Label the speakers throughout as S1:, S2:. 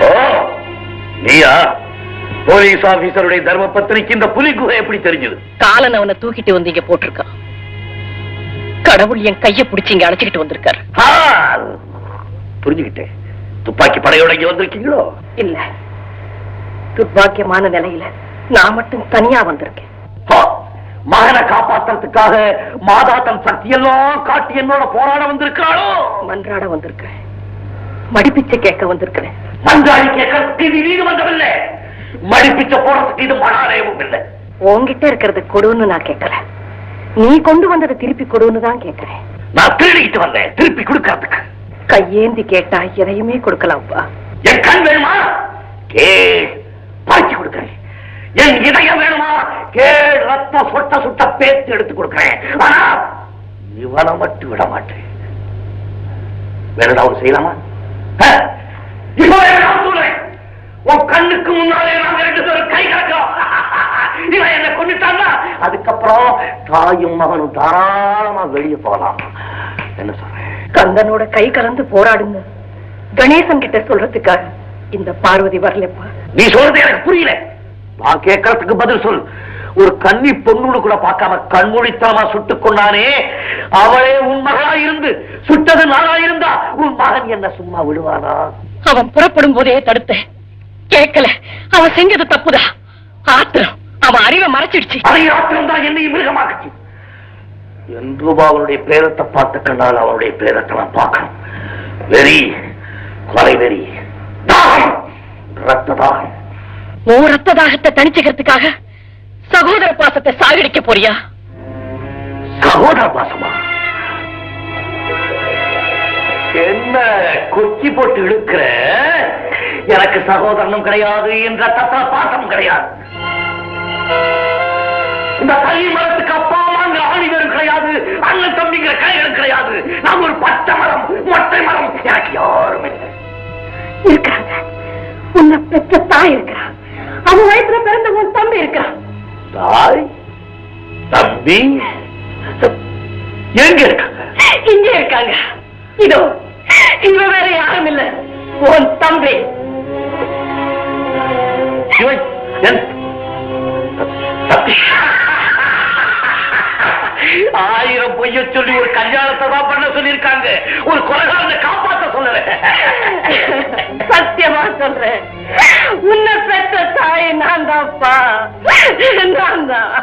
S1: ஓ நீயா? போலீஸ் ஆபீசருடைய தர்ம பத்திரிக்கு இந்த புலி குகை எப்படி தெரிஞ்சது?
S2: காலன் அவனை தூக்கிட்டு வந்து இங்க போட்டிருக்கான். கடவுள் என் கைய பிடிச்சு இங்க அழைச்சிக்கிட்டு வந்திருக்காரு.
S1: புரிஞ்சுக்கிட்டேன். துப்பாக்கி படையோட இங்க வந்திருக்கீங்களோ?
S2: இல்ல. துர்பாக்கியமான நிலையில நான் மட்டும் தனியா வந்திருக்கேன்.
S1: மகனை காப்பாத்துறதுக்காக மாதா தன் சக்தியெல்லாம் காட்டி என்னோட போராட வந்திருக்காளோ
S2: மன்றாட வந்திருக்கிறேன். மடிப்பிச்சை கேட்க வந்திருக்கிறேன்.
S1: மஞ்சாடி கேட்கறதுக்கு இது வீடு வந்தவில்லை. மடிப்பிச்ச போறதுக்கு இது மணாலயமும் இல்லை.
S2: உன்கிட்ட இருக்கிறது கொடுன்னு நான் கேட்கல நீ கொண்டு வந்ததை திருப்பி கொடுன்னு தான் கேட்கிறேன்.
S1: நான் திருடிக்கிட்டு வந்தேன். திருப்பி கொடுக்கறதுக்கு.
S2: கையேந்தி கேட்டா எதையுமே கொடுக்கலாம்ப்பா
S1: என் கண் வேணுமா? கேள் பாய்ச்சி கொடுக்கிறேன். என் இதயம் வேணுமா? கேள் ரத்தம் சொட்ட சுட்ட பேத்து எடுத்து கொடுக்கிறேன். ஆனா இவனை மட்டும் விட மாட்டேன். வேற ஏதாவது செய்யலாமா? உன் கண்ணுக்கு முன்னாலே நாம ரெண்டு பேரும் கை கலக்கிறோம் இவன் என்ன கொண்டுட்டான்னா அதுக்கப்புறம் தாயும் மகனும் தாராளமா வெளியே போகலாம். என்ன சொல்றேன்?
S2: கந்தனோட கை கலந்து போராடுங்க. கணேசன் கிட்ட சொல்றதுக்காக இந்த பார்வதி வரலப்பா.
S1: நீ சொல்றது எனக்கு புரியல. நான் கேட்கறதுக்கு பதில் சொல். ஒரு கன்னி பொண்ணுன்னு கூட பார்க்காம கண்மூடித்தனமா சுட்டுக் கொண்டானே அவளே உன் மகளா இருந்து சுட்டது நானா இருந்தா உன் மகன் என்ன சும்மா விடுவானா?
S2: அவன் புறப்படும் போதே தடுத்தேன் கேட்கல. அவன் செஞ்சது தப்புதா? ஆத்திரம். அவன் அறிவை மறைச்சிடுச்சு.
S1: அதை ஆத்திரம் தான் என்னையும் மிருகமாக்குச்சு. என்று அவனுடைய பிரேதத்தை பார்த்த கண்ணால் அவனுடைய பிரேதத்தை நான் பார்க்கணும். வெறி கொலை வெறி. தாகம் ரத்த தாகம்
S2: ஓ ரத்த தாகத்தை தணிச்சுக்கிறதுக்காக சகோதர பாசத்தை சாகடிக்க போறியா?
S1: சகோதர பாசமா? என்ன கொச்சி போட்டு இழுக்கிற? எனக்கு சகோதரனும் கிடையாது என்ற தத்தா பாசம் கிடையாது. இந்த தனி மரத்துக்கு அப்பா அம்மாங்கிற ஆணிவரும் கிடையாது அண்ணன் தம்பிங்கிற கைகளும் கிடையாது. நான் ஒரு பச்சை மரம் மொட்டை மரம் எனக்கு யாரும் இல்லை.
S2: இருக்கிறாங்க உன்னை பெற்ற அவன் வயசுல பிறந்த உன் தம்பி இருக்கிறான்.
S1: தாய் தம்பி எங்க இருக்காங்க?
S2: இங்க இருக்காங்க. இதோ இவ வேற யாரும் இல்ல. உன் தம்பி.
S1: ஆயிரம் பொய்ய சொல்லி ஒரு கல்யாணத்தை தான் பண்ண சொல்லியிருக்காங்க. ஒரு கொலகாரனை காப்பாத்த சொல்லல
S2: சத்தியமா சொல்றேன். உன்னை பெற்ற தாய் நான் தான்ப்பா நான் தான்.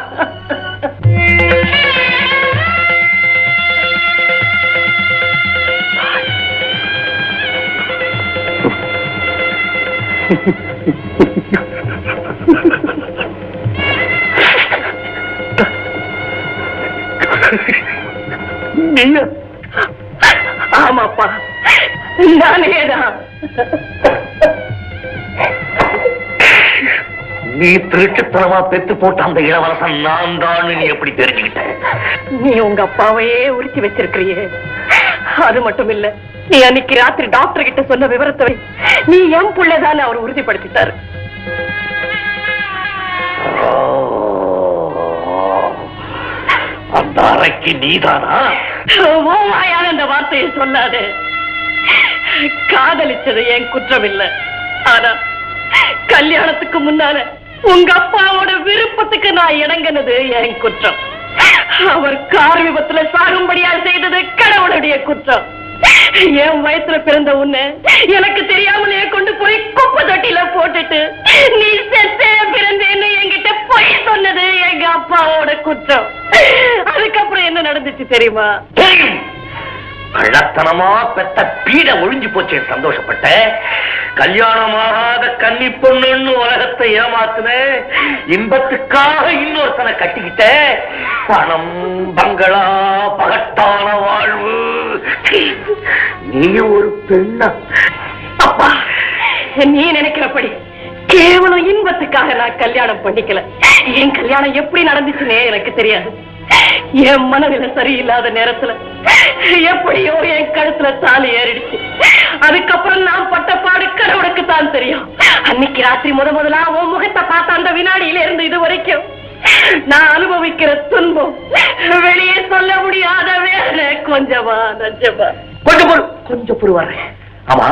S1: நீங்க
S2: ஆமாப்பா. நானேதான்
S1: நீ திருட்டுத்தனமா பெத்து போட்ட அந்த இளவரசன் நான் தான் நீ எப்படி தெரிஞ்சுக்கிட்ட?
S2: நீ உங்க அப்பாவையே உரிச்சு வச்சிருக்கிறியே. அது மட்டும் இல்ல நீ அன்னைக்கு ராத்திரி டாக்டர் கிட்ட சொன்ன விவரத்தை. நீ என் புள்ளதான் அவர் உறுதிப்படுத்திட்டாரு.
S1: அந்த அறைக்கு நீதானா?
S2: அந்த வார்த்தையை சொல்லாதே. காதலிச்சது என் குற்றம் இல்ல ஆனா கல்யாணத்துக்கு முன்னால உங்க அப்பாவோட விருப்பத்துக்கு நான் இணங்கினது என் குற்றம். அவர் கார் விபத்துல சாகும்படியா செய்தது கடவுளுடைய குற்றம். என் வயசுல பிறந்த உன்னை எனக்கு தெரியாமலே கொண்டு போய் குப்பை தொட்டில போட்டுட்டு நீ செத்தே பிறந்தேன்னு என்கிட்ட பொய் சொன்னது எங்க அப்பாவோட குற்றம். அதுக்கப்புறம் என்ன நடந்துச்சு தெரியுமா
S1: தெரியும்? கள்ளத்தனமா பெத்த பீட ஒழிஞ்சு போச்சு சந்தோஷப்பட்ட கல்யாணமாகாத கன்னி பொண்ணுன்னு உலகத்தை ஏமாத்துன இன்பத்துக்காக இன்னொருத்தனை கட்டிக்கிட்ட பணம் பங்களா பகட்டான வாழ்வு. நீ ஒரு பெண்ணா.
S2: அப்பா. நீ நினைக்கிறபடி கேவலம் இன்பத்துக்காக நான் கல்யாணம் பண்ணிக்கல. என் கல்யாணம் எப்படி நடந்துச்சுன்னே எனக்கு தெரியாது. என் மனநில சரியில்லாத நேரத்துல எப்படியோ என் கழுத்துல தாலி ஏறிடுச்சு. அதுக்கப்புறம் நான் பட்ட பாடு கடவுளுக்கு தான் தெரியும். அன்னைக்கு ராத்திரி முத முதலா உன் முகத்தை பார்த்த அந்த வினாடியில இருந்து இது வரைக்கும் நான் அனுபவிக்கிற துன்பம் வெளியே சொல்ல முடியாத வேற கொஞ்சமா நஞ்சமா.
S1: கொஞ்சம் பொறு கொஞ்சம் புரிவாரு ஆமா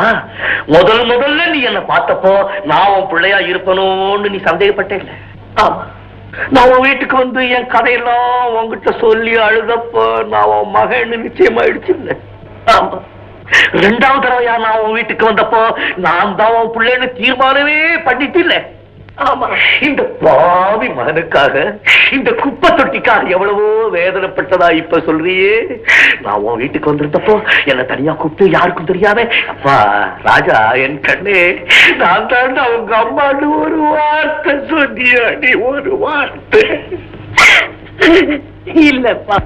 S1: முதல் முதல்ல நீ என்ன பார்த்தப்போ நான் உன் பிள்ளையா இருப்பனோன்னு நீ சந்தேகப்பட்டே இல்ல
S2: ஆமா.
S1: நான் உன் வீட்டுக்கு வந்து என் கதையெல்லாம் உன்கிட்ட சொல்லி அழுதப்போ நான் உன் மகன் நிச்சயமாயிடுச்சு
S2: ஆமா.
S1: ரெண்டாவது தடவையா நான் உன் வீட்டுக்கு வந்தப்போ நான் தான் உன் பிள்ளைன்னு தீர்மானமே பண்ணிட்டு இல்லை.
S2: ஆமா
S1: இந்த பாவி மகனுக்காக இந்த குப்பை தொட்டிக்காக எவ்வளவோ வேதனைப்பட்டதா இப்ப சொல்றியே? நான் உன் வீட்டுக்கு வந்திருந்தப்போ என்ன தனியா கூப்பிட்டு யாருக்கும் தெரியாம அப்பா ராஜா என் கண்ணே நான் தான் அவங்க அம்மான்னு ஒரு வார்த்தை சொன்னியா நீ ஒரு வார்த்தை.
S2: இல்லப்பா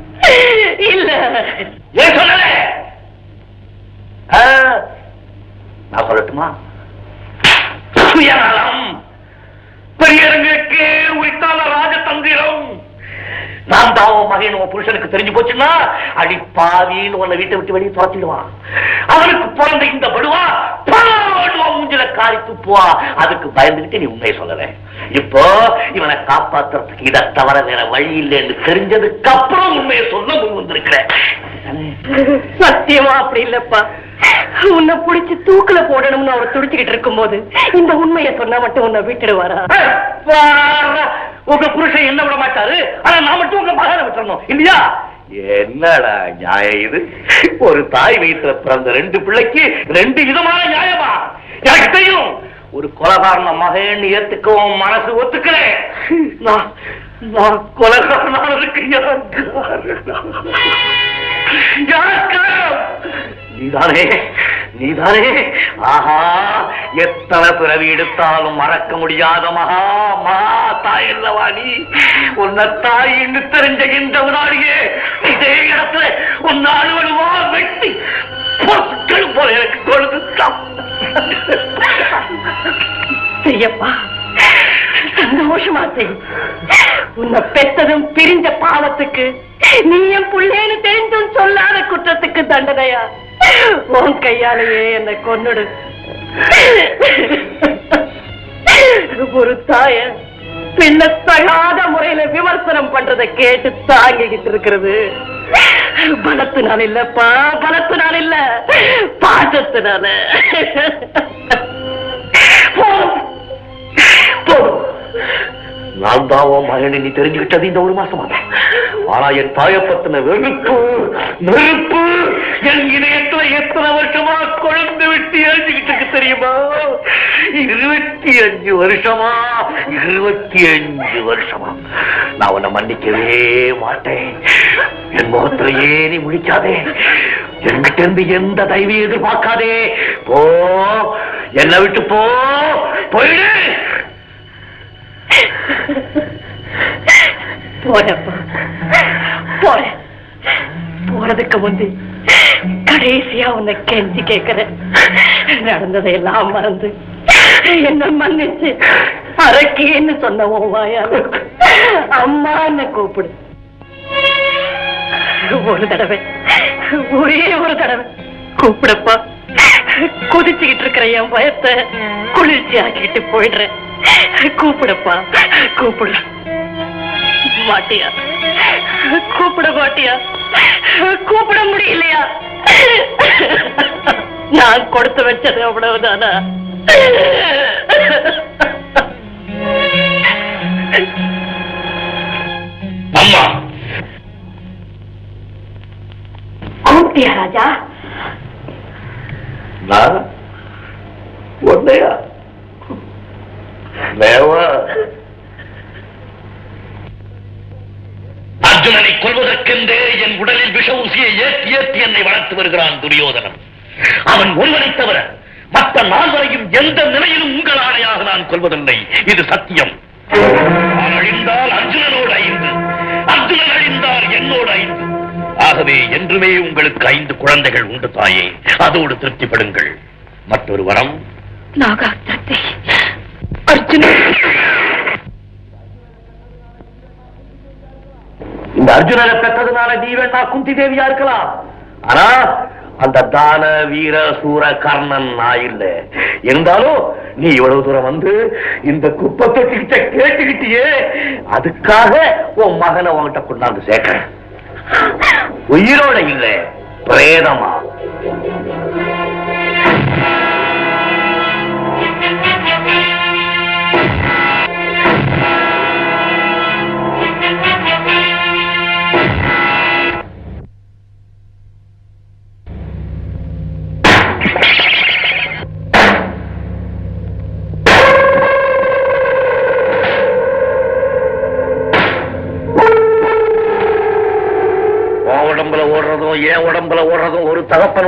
S2: இல்ல.
S1: ஏன் சொல்லல? ஆ, நான் சொல்லட்டுமா? சுயநலம். நான் தான் உன் மகன் உன் புருஷனுக்கு தெரிஞ்சு போச்சுன்னா அடி பாவின்னு உன்னை வீட்டை விட்டு வெளியே துரத்திடுவான். அவனுக்கு பிறந்த இந்த படுவா மூஞ்சில காரி துப்புவா. அதுக்கு பயந்துகிட்டு நீ உண்மையை சொல்லல. இப்போ இவனை காப்பாத்துறதுக்கு இதை தவிர வேற வழி இல்லைன்னு தெரிஞ்சதுக்கு அப்புறம் உண்மையை சொல்ல முன் வந்திருக்கிறேன்
S2: சத்தியமா அப்படி இல்லப்பா. உன்னை புடிச்சு தூக்குல போடணும்னு அவர் துடிச்சுக்கிட்டு இருக்கும்போது இந்த உண்மையை சொன்னா மட்டும் உன்னை விட்டுடுவாரா?
S1: உங்க புருஷன் என்ன விட மாட்டாரு? ஆனா நான் மட்டும் உங்க மகனை விட்டுறணும். இல்லையா? என்னடா நியாயம் இது? ஒரு தாய் வயிற்றுல பிறந்த ரெண்டு பிள்ளைக்கு ரெண்டு விதமான நியாயமா? எனக்கு தெரியும் ஒரு கொலகாரண மகன் ஏத்துக்கவும் மனசு ஒத்துக்கிறேன் நான் நான் கொலகாரனானதுக்கு யார் காரணம்? யார் காரணம்? நீதானே நீதானே. ஆஹா எத்தனை பிறவி எடுத்தாலும் மறக்க முடியாத மகா மகா தாய் அல்லவா நீ? உன்னை தாய் என்று தெரிஞ்ச இந்த வினாடியே இதே இடத்துல உன் அலுவலுவா வெட்டி பொருட்கள் போல எனக்கு கொடுத்துட்டான்
S2: செய்யப்பா சந்தோஷமா உன்னை பெத்ததும் பிரிஞ்ச பாவத்துக்கு நீ என் புள்ளேன்னு தெரிஞ்சும் சொல்லாத குற்றத்துக்கு தண்டனையா? உன் கையாலேயே என்னை கொன்னுடு. ஒரு தாய பின்ன தகாத முறையில விமர்சனம் பண்றதை கேட்டு தாங்கிக்கிட்டு இருக்கிறது. பலத்தினால் இல்லப்பா பலத்தினால் இல்ல. பாசத்தினால
S1: போதும் போதும் நான் தான் உன் மகனை நீ தெரிஞ்சுக்கிட்டது இந்த ஒரு மாசமா ஆனா என் தாயை பத்தின வெறுப்பு நெருப்பு என் இதயத்துல எத்தனை வருஷமா குழந்தை விட்டு எழுதிக்கிட்டு தெரியுமா? இருபத்தி அஞ்சு வருஷமா இருபத்தி அஞ்சு வருஷமா. நான் உன்னை மன்னிக்கவே மாட்டேன். என் முகத்துல நீ முடிக்காதே என்கிட்ட இருந்து எந்த தயவையும் எதிர்பார்க்காதே. போ என்னை விட்டு போ போயிடு.
S2: போறப்பா போறேன் போறதுக்கு முந்தி கடைசியா உன்னை கெஞ்சி கேட்கிறேன் நடந்ததை எல்லாம் மறந்து என்ன மன்னிச்சு அரக்கேன்னு சொன்ன உன் வாயால. அம்மான்னு கூப்பிடு. ஒரு தடவை ஒரே ஒரு தடவை கூப்பிடப்பா. கொதிச்சுக்கிட்டு இருக்கிற என் பயத்தை குளிர்ச்சி ஆக்கிட்டு போயிடுறேன். கூப்பிடப்பா கூப்பிடு. மாட்டியா கூப்பிட மாட்டியா கூப்பிட முடியலையா? நான் கொடுத்து வச்சது அவ்வளவுதானா?
S1: அம்மா.
S2: கூப்பிட்டியா ராஜா?
S1: நான்? உன்னையா? தேவா அர்ஜுனனை கொல்வதற்கென்றே என் உடலில் விஷ ஊசியை ஏற்றி ஏற்றி என்னை வளர்த்து வருகிறான் துரியோதனன். அவன் ஒருவனை தவிர மற்ற நால்வரையும் எந்த நிலையிலும் உங்கள் ஆணையாக நான் கொல்வதில்லை. இது சத்தியம். அழிந்தால் அர்ஜுனனோடு ஐந்து. அர்ஜுனன் அழிந்தால் என்னோடு ஐந்து. ஆகவே என்றுமே உங்களுக்கு ஐந்து குழந்தைகள் உண்டு தாயே. அதோடு திருப்திப்படுங்கள். மற்றொரு வரம்.
S2: நாகாஸ்திரத்தை அர்ஜுனன்
S1: இந்த அர்ஜுனனை பெற்றதுனால நீ வேண்டா குந்தி தேவியா இருக்கலாம். ஆனா அந்த தான வீர சூர கர்ணன் நான் இல்லை. இருந்தாலும் நீ இவ்வளவு தூரம் வந்து இந்த குப்பத்தை கிட்ட கேட்டுக்கிட்டியே அதுக்காக உன் மகனை உன்கிட்ட கொண்டாந்து சேர்க்கிறேன். உயிரோட இல்லை பிரேதமா?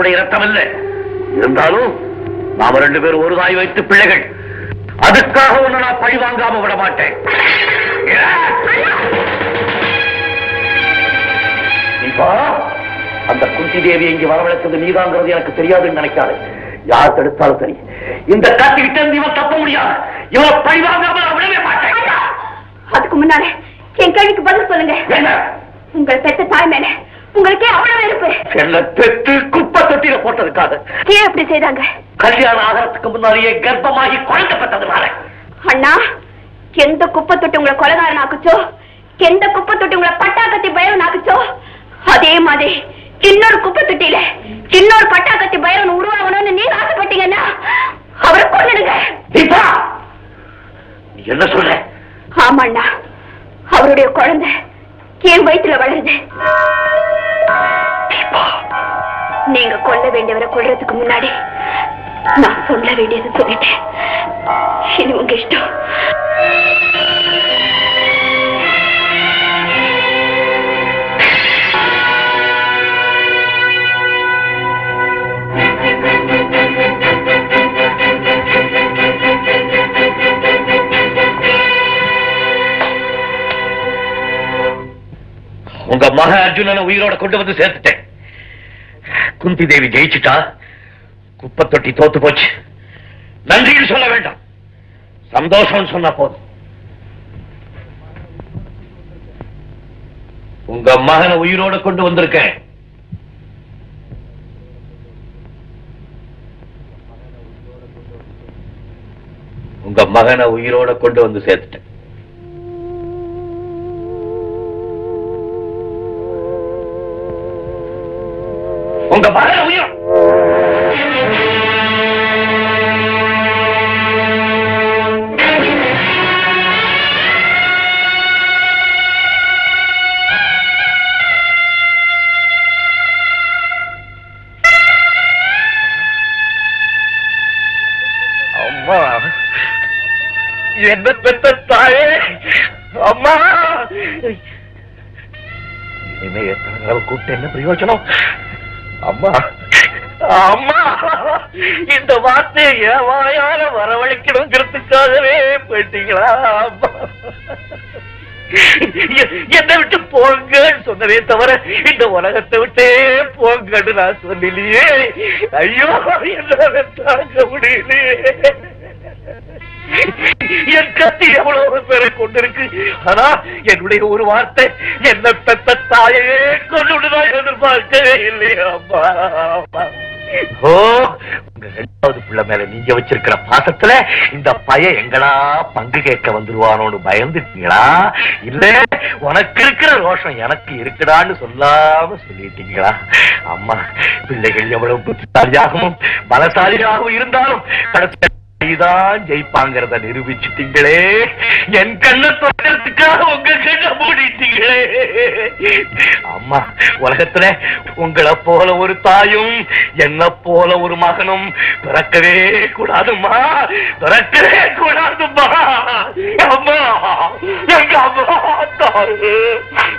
S1: தகப்பனுடைய ரத்தம் இல்லை இருந்தாலும் நாம ரெண்டு பேரும் ஒரு தாய் வைத்து பிள்ளைகள். அதுக்காக ஒண்ணு நான் பழி வாங்காம விட மாட்டேன். இப்போ அந்த குந்தி தேவி இங்க வரவழைத்தது நீதாங்கிறது எனக்கு தெரியாதுன்னு நினைக்காது. யார் தடுத்தாலும் சரி. இந்த கத்திக்கிட்ட இருந்து இவன் தப்ப முடியாது. இவனை பழி வாங்காம நான் விடவே மாட்டேன்.
S3: அதுக்கு முன்னாலே என் கேள்விக்கு பதில் சொல்லுங்க. உங்கள் பெத்த தாய் மேல உங்களுக்கே அவ்வளவு இருப்பு
S1: என்ன பெற்று குப்பை தொட்டியில போட்டதுக்காக.
S3: ஏன் அப்படி செய்தாங்க?
S1: கல்யாணம் ஆகிறதுக்கு முன்னாடியே கர்ப்பமாகி குழந்தை பெற்றதுனால.
S3: அண்ணா எந்த குப்பை தொட்டி உங்களை கொலகாரன் ஆக்குச்சோ? எந்த குப்பை தொட்டி உங்களை பட்டாக்கத்தி பைரவன் ஆக்குச்சோ? அதே மாதிரி இன்னொரு குப்பை தொட்டியில இன்னொரு பட்டாக்கத்தி பைரவன் உருவாகணும்னு நீங்க ஆசைப்பட்டீங்கன்னா அவரை கொண்டுடுங்க
S1: தீபா! என்ன சொல்ற?
S3: ஆமாண்ணா அவருடைய குழந்தை என் வயிற்றுல வளருது. நீங்க கொல்ல வேண்டியவரை கொள்றதுக்கு முன்னாடி நான் சொல்ல வேண்டியது சொல்லிட்டேன். இனி உங்க இஷ்டம்.
S1: உங்க மக அர்ஜுனனை உயிரோட கொண்டு வந்து சேர்த்துட்டேன். குந்தி தேவி ஜெயிச்சுட்டா குப்பை தொட்டி தோத்து போச்சு. நன்றின்னு சொல்ல வேண்டாம். சந்தோஷம் சொன்னா போதும். உங்க மகனை உயிரோட கொண்டு வந்திருக்கேன். உங்க மகனை உயிரோட கொண்டு வந்து சேர்த்துட்டேன். உங்க பகல உயிரும் என்ன பெத்த தாயே? அம்மா. இனிமே எத்தனை கூப்பிட்டு என்ன பிரயோஜனம்? அம்மா அம்மா இந்த வார்த்தையை என் வாயால வரவழைக்கணுங்கிறதுக்காகவே போயிட்டீங்களா அம்மா? என்னை விட்டு போங்கன்னு சொன்னதே தவிர இந்த உலகத்தை விட்டே போங்கன்னு நான் சொல்லலையே. ஐயோ என்னால தாங்க முடியலையே. என் கத்திய எவ்வளவு பேரை கொண்டிருக்கு. ஆனா என்னுடைய ஒரு வார்த்தை என்ன பெத்த தாயே கொண்டுதான் எதிர்பார்க்கவே இல்லையா அம்மா ஓ உங்க ரெண்டாவது பிள்ளை மேல நீங்க வச்சிருக்கிற பாசத்துல இந்த பையன் எங்களா பங்கு கேட்க வந்துருவானோன்னு பயந்துட்டீங்களா? இல்ல உனக்கு இருக்கிற ரோஷம் எனக்கு இருக்குடான்னு சொல்லாம சொல்லிட்டீங்களா? அம்மா பிள்ளைகள் எவ்வளவு புத்திசாலியாகவும் பலசாலியாகவும் இருந்தாலும் கடைசி தான் ஜெயிப்பாங்கிறத நிரூபிச்சிட்டீங்களே. என் கண்ணை தொடர்றதுக்காக உங்க கண்ணை மூடிட்டீங்களே. அம்மா உலகத்துல உங்களை போல ஒரு தாயும் என்ன போல ஒரு மகனும் பிறக்கவே கூடாதும்மா. பிறக்கவே கூடாதும்மா. அம்மா எங்க அம்மா தாயே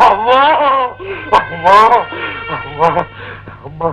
S1: அம்மா அம்மா அம்மா அம்மா.